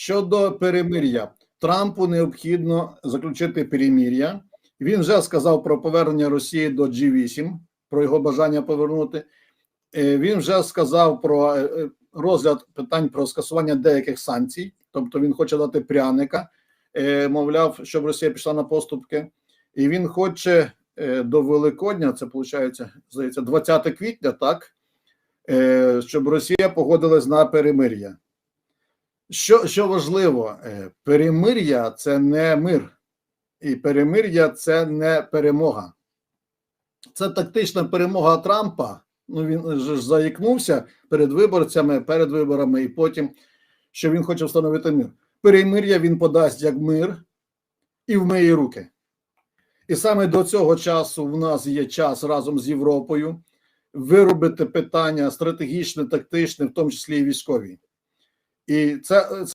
Щодо перемир'я, Трампу необхідно заключити перемир'я. Він вже сказав про повернення Росії до G8, про його бажання повернути. Е, Він вже сказав про е, е, розгляд питань про скасування деяких санкцій, тобто він хоче дати пряника, мовляв, щоб Росія пішла на поступки, і він хоче до Великодня, це виходить, здається, 20 квітня, так, щоб Росія погодилась на перемир'я. Що, що важливо, е, перемир'я це не мир, і перемир'я це не перемога. Це тактична перемога Трампа. Ну він ж заїкнувся перед виборцями, перед виборами, і потім, що він хоче встановити мир. Перемир'я він подасть як мир і вмиє руки. І саме до цього часу в нас є час разом з Європою виробити питання стратегічне, тактичне, в тому числі і військові. І це,